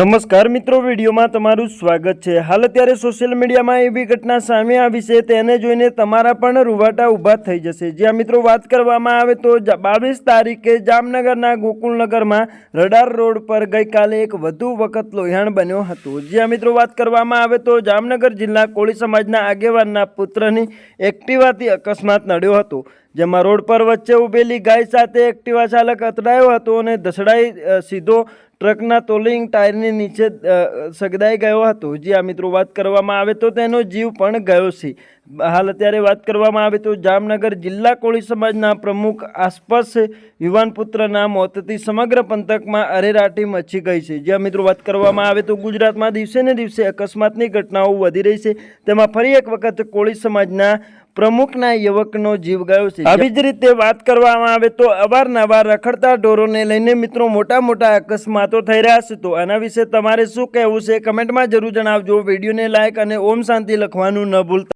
નમસ્કાર મિત્રો, વિડીયોમાં તમારું સ્વાગત છે. હાલ અત્યારે સોશિયલ મીડિયામાં એવી ઘટના સામે આવી છે, તેને જોઈને તમારા પણ રૂવાટા ઊભા થઈ જશે. જ્યાં મિત્રો વાત કરવામાં આવે તો બાવીસ તારીખે જામનગરના ગોકુલનગરમાં રડાર રોડ પર ગઈકાલે એક વધુ વખત લોહિયાણ બન્યો હતો. જ્યાં મિત્રો વાત કરવામાં આવે તો જામનગર જિલ્લા કોળી સમાજના આગેવાનના પુત્રની એક્ટિવાથી અકસ્માત નડ્યો હતો. જેમાં રોડ પર વચ્ચે ઊભેલી ગાય સાથે એક્ટિવા ચાલક અથડાયો હતો અને ધસડાઈ સીધો ટ્રકના તોલિંગ ટાયરની નીચે સગદાઈ ગયો હતો. જે આ મિત્રો વાત કરવામાં આવે તો તેનો જીવ પણ ગયો છે. હાલ અત્યારે વાત કરવામાં આવે તો જામનગર જિલ્લા કોળી સમાજના પ્રમુખ આસપાસ યુવાન પુત્રના મોતથી સમગ્ર પંથકમાં અરેરાટી મચી ગઈ છે. જ્યાં મિત્રો વાત કરવામાં આવે તો ગુજરાતમાં દિવસે ને દિવસે અકસ્માતની ઘટનાઓ વધી રહી છે. તેમાં ફરી એક વખત કોળી સમાજના પ્રમુખના યુવકનો જીવ ગયો છે. આવી જ રીતે વાત કરવામાં આવે તો અવારનવાર રખડતા ઢોરોને લઈને મિત્રો મોટા મોટા અકસ્માતો થઈ રહ્યા છે. તો આના વિશે તમારે શું કહેવું છે? કમેન્ટમાં જરૂર જણાવજો. વિડીયોને લાઇક અને ઓમ શાંતિ લખવાનું ન ભૂલતા.